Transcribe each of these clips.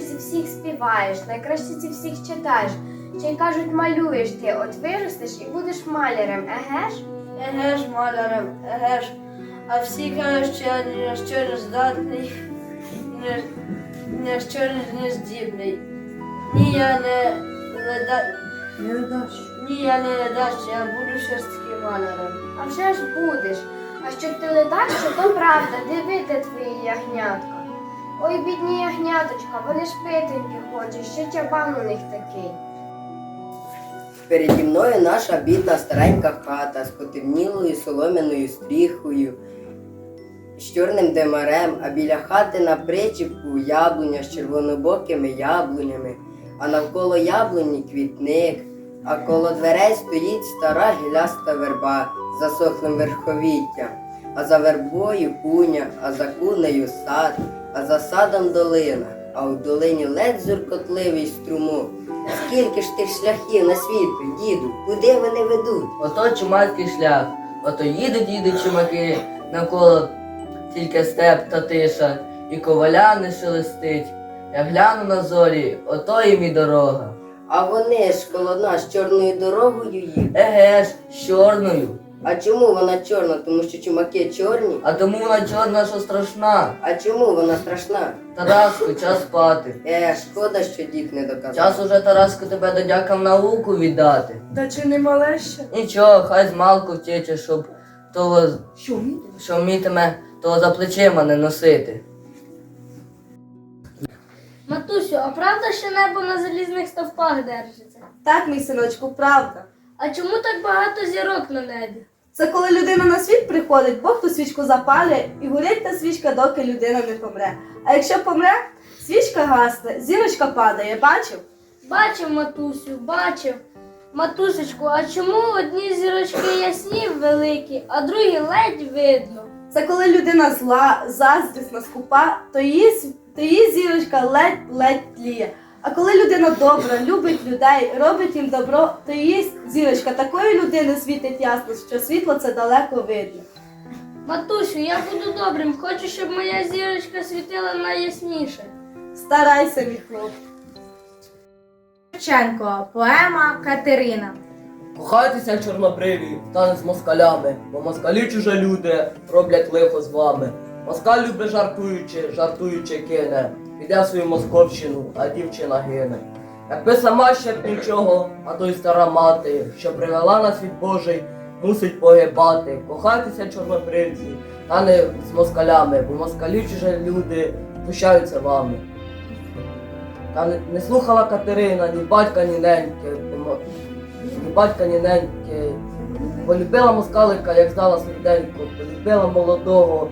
зі всіх співаєш, найкраще зі всіх читаєш. Чи кажуть, малюєш ти, от виростеш і будеш малярем, еге ж? Еге ж, малярем, еге ж. А всі кажуть, що я ні на що не здатний, ні, ні на що не здібний. Ні, я не леда... Ні, я не ледащий, я буду все ж таки малярем. А вже ж будеш. А що ти ледаче, то правда, диви, де твої ягнятка. Ой, бідні ягняточка, вони ж питеньки хочуть, ще чабан у них такий. Переді мною наша бідна старенька хата з потемнілою солом'яною стріхою, з чорним демарем, а біля хати на причіпку яблуня з червонобокими яблунями, а навколо яблуні квітник, а коло дверей стоїть стара гіляста верба з засохлим верховіттям, а за вербою куня, а за кунею сад, а за садом долина, а у долині ледь зуркотливий струмок. Скільки ж тих шляхів на світу, діду, куди вони ведуть? Ото чумацький шлях, ото їдуть їдуть чумаки, навколо тільки степ та тиша, і коваля не шелестить. Я гляну на зорі, ото їм і дорога. А вони ж коло нас чорною дорогою їдуть. Еге ж, з чорною. А чому вона чорна? Тому що чумаки чорні? А тому вона чорна, що страшна. А чому вона страшна? Тараску, час спати. Е, шкода, що дід не доказав. Час уже Тараску тебе до дяка в науку віддати. Та чи не мале ще? Нічого, хай з малку втече, щоб того, Що що вмітиме, того за плечима не носити. Матусю, а правда, що небо на залізних стовпах держиться? Так, мій синочку, правда. А чому так багато зірок на небі? Це коли людина на світ приходить, Бог ту свічку запалює і горить та свічка, доки людина не помре. А якщо помре, свічка гасне, зірочка падає, бачив? Бачив, матусю, бачив. Матусечку, а чому одні зірочки ясні великі, а другі ледь видно? Це коли людина зла, заздрісна, скупа, то її, то її зірочка ледь-ледь тліє. А коли людина добра, любить людей, робить їм добро, то її зірочка такої людини світить ясно, що світло це далеко видно. Матусю, я буду добрим, хочу, щоб моя зірочка світила найясніше. Старайся, мій хлоп. Шевченко, поема Катерина. Кохайтеся, чорнобриві, стане з москалями, бо москалі чуже люди роблять лихо з вами. Москаль любить жартуючи, жартуючи кине, піде свою московщину, а дівчина гине. Якби сама ще б нічого, а то й стара мати, що привела на світ Божий, мусить погибати. Кохайтеся, чорнобривці, та не з москалями, бо москалі чуже люди знущаються вами. Та не, не слухала Катерина ні батька, ні неньки, ні батька, ні неньки. Полюбила москалика, як знала свіденько, полюбила молодого,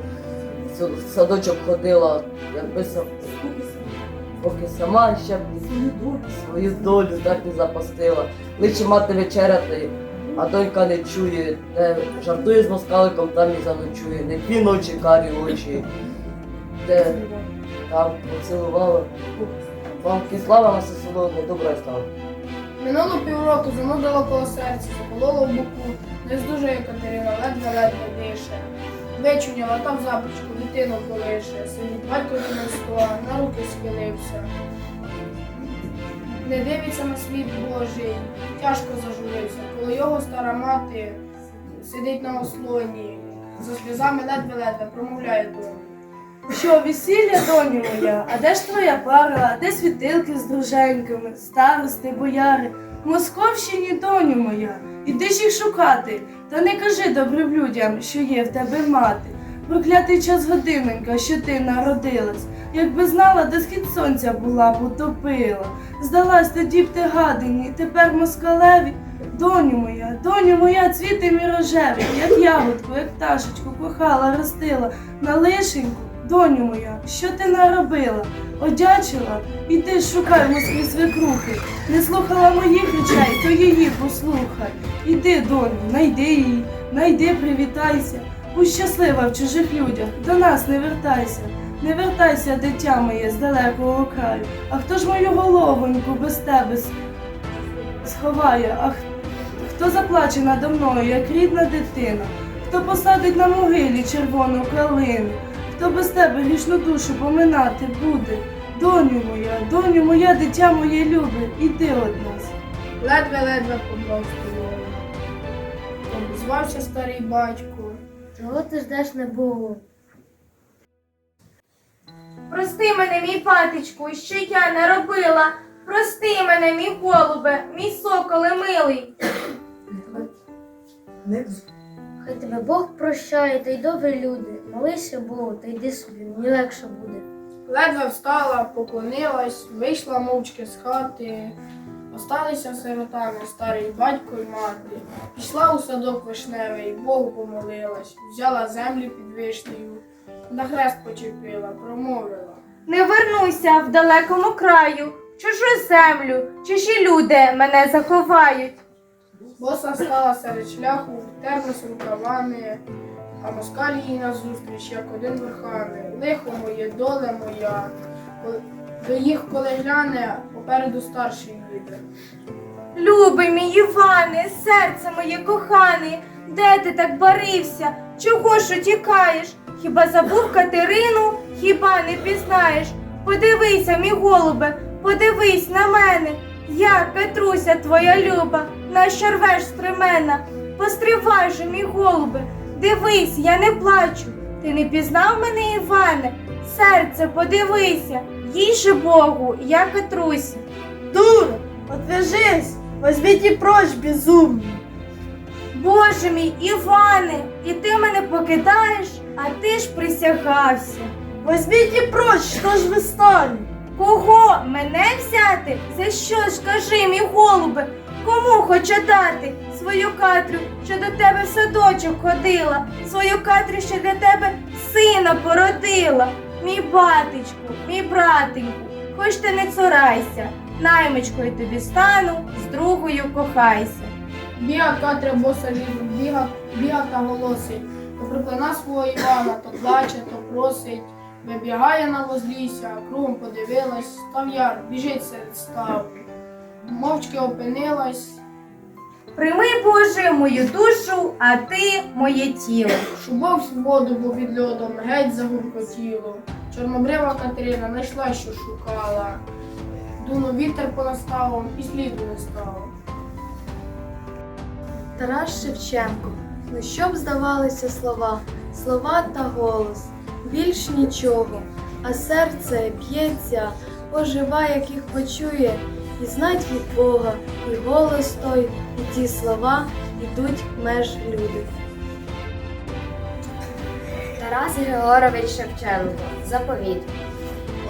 в садочок ходила, якби поки сама ще б свою долю так не запастила. Лише мати вечеряти, а донька не чує, де жартує з москаликом, там і заночує, не дві ночі карі очі, де там поцілувала. Вам кислава на все село недобре стало. Минуло півроку занудило коло серця, закололо в боку, не здужує Катерина, ледве-ледве дише. Вичуняла там запачку, дитину колише, сидить батько на стола, на руки схилився. Не дивиться на світ Божий, тяжко зажурився, коли його стара мати сидить на ослоні, за сльозами ледве-ледве промовляє доню. Що, весілля, доню моя, а де ж твоя пара, де світилки з друженьками, старости, бояри? В Московщині, доню моя, іди ж їх шукати, та не кажи добрим людям, що є в тебе мати. Проклятий час годинонька, що ти народилась, якби знала, де схід сонця була б утопила. Здалась тоді б ти гадині, тепер москалеві. Доню моя, доню моя, цвіти мій рожевий, як ягодку, як пташечку кохала, ростила на лишеньку. Доню моя, що ти наробила? Одячила? Іди шукай Москві свекрухи. Не слухала моїх речей, то її послухай. Іди, доню, найди її, найди, привітайся. Будь щаслива в чужих людях, до нас не вертайся. Не вертайся, дитя моє, з далекого краю. А хто ж мою головоньку без тебе сховає? А хто заплаче надо мною, як рідна дитина? Хто посадить на могилі червону калину? Хто без тебе грішну душу поминати буде? Доню моя, доню моя, дитя моє любе, іди од нас. Ледве-ледве поклав столову. Обізвався старий батько. Чого ти ждеш не було? Прости мене, мій патичку, що я не робила. Прости мене, мій голубе, мій соколе милий. Хай тебе Бог прощає, та й добрі люди. Молися Богу, та йди собі, мені легше буде. Ледве встала, поклонилась, вийшла мовчки з хати. Осталися сиротами старий батько й мати. Пішла у садок вишневий, Богу помолилась, взяла землю під вишнею, на хрест почепила, промовила. Не вернуся в далекому краю, чужу землю, чужі люди мене заховають. Боса стала серед шляху, терлась рукавами, а москаль їй назустріч, як один верхами. Лихо моє, доля моя. До їх, коли гляне, попереду старший їде. Любий мій Іване, серце моє кохане, де ти так барився? Чого ж утікаєш? Хіба забув Катерину, хіба не пізнаєш? Подивися, мій голубе, подивись на мене. Я, Петруся, твоя люба, нащо рвеш стремена? Постривай же, мій голубе, дивись, я не плачу. Ти не пізнав мене, Іване? Серце, подивися, їй же Богу, я Петруся. Дура, отвяжись, возьміть і прочь, безумні. Боже мій, Іване, і ти мене покидаєш, а ти ж присягався. Возьміть і прочь, що ж ви стали? Кого мене взяти? За що ж кажи, мій голубе? Кому хочу дати свою катрю, що до тебе в садочок ходила, свою катрю, що для тебе сина породила. Мій батечку, мій братеньку, хоч ти не цурайся, наймичкою тобі стану, з другою кохайся. Біга Катря боса лізом, біга, біга та голосить. То проклина свого Івана, то плаче, то просить. Вибігає на возлісся, кругом подивилась, там яр біжить серед став. Мовчки опинилась, Прийми, Боже, мою душу, а ти моє тіло. шубов в воду, бо під льодом геть загуркотіло. Чорнобрива Катерина знайшла, що шукала. Дунув вітер понаставом і сліду не стало. Тарас Шевченко. Ну що б здавалися слова, слова та голос, більш нічого, а серце б'ється, ожива, їх почує, і знать від Бога, і голос той, і ті слова ідуть меж люди. Тарас Григорович Шевченко. Заповіт.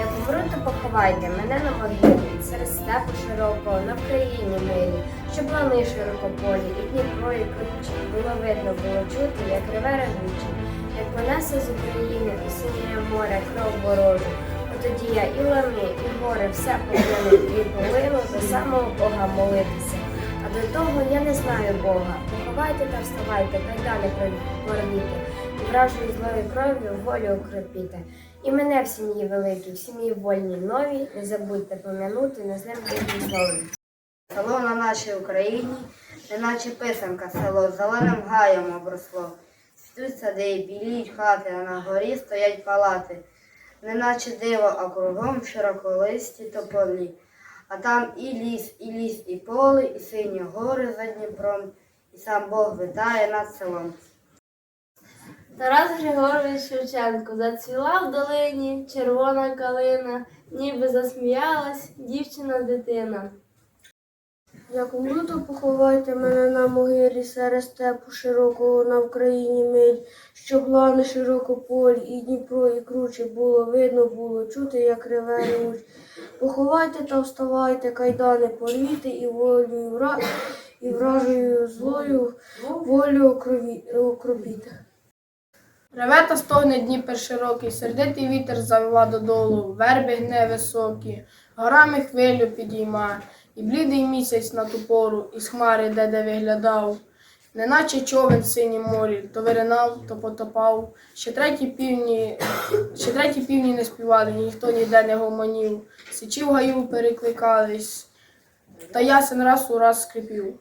Як вмру, то поховайте мене на могилі, серед степу широкого, на Вкраїні милі, щоб лани широкополі, і Дніпро, і кручі, було видно, було чути, як реве ревучі, понесе з України синє море кров ворожу. Тоді я і лани, і гори все повинен і повинен до самого Бога молитися. А до того я не знаю Бога. Поховайте та вставайте, та й далі порвіте, і вражою злою кров'ю волю укропіте. І мене в сім'ї великій, в сім'ї вольній новій, не забудьте пом'янути на землі словом. Село на нашій Україні, неначе писанка село, зеленим гаєм обросло. Цвітуть сади, біліють хати, а на горі стоять палати. Неначе диво, а кругом широколисті тополі. А там і ліс, і ліс, і поле, і сині гори за Дніпром, і сам Бог витає над селом. Тарас Григорович Шевченко зацвіла в долині червона калина, ніби засміялась дівчина дитина. Як умру, поховайте мене на могилі серед степу широкого на Вкраїні миль, щоб лани широкополі, і Дніпро, і круче було видно, було чути, як реве ревуть. Поховайте та вставайте, кайдани порвіте, і волю, і, і вражою злою волю окрові... окропіте. Реве та стогне Дніпер широкий, сердитий вітер завива додолу, верби гне високі, горами хвилю підійма, і блідий місяць на ту пору, із хмари де де виглядав, неначе човен в синім морі, то виринав, то потопав. Ще треті півні, ще треті півні не співали, ніхто ніде не гомонів, сичі в гаю перекликались, та ясен раз у раз скрипів.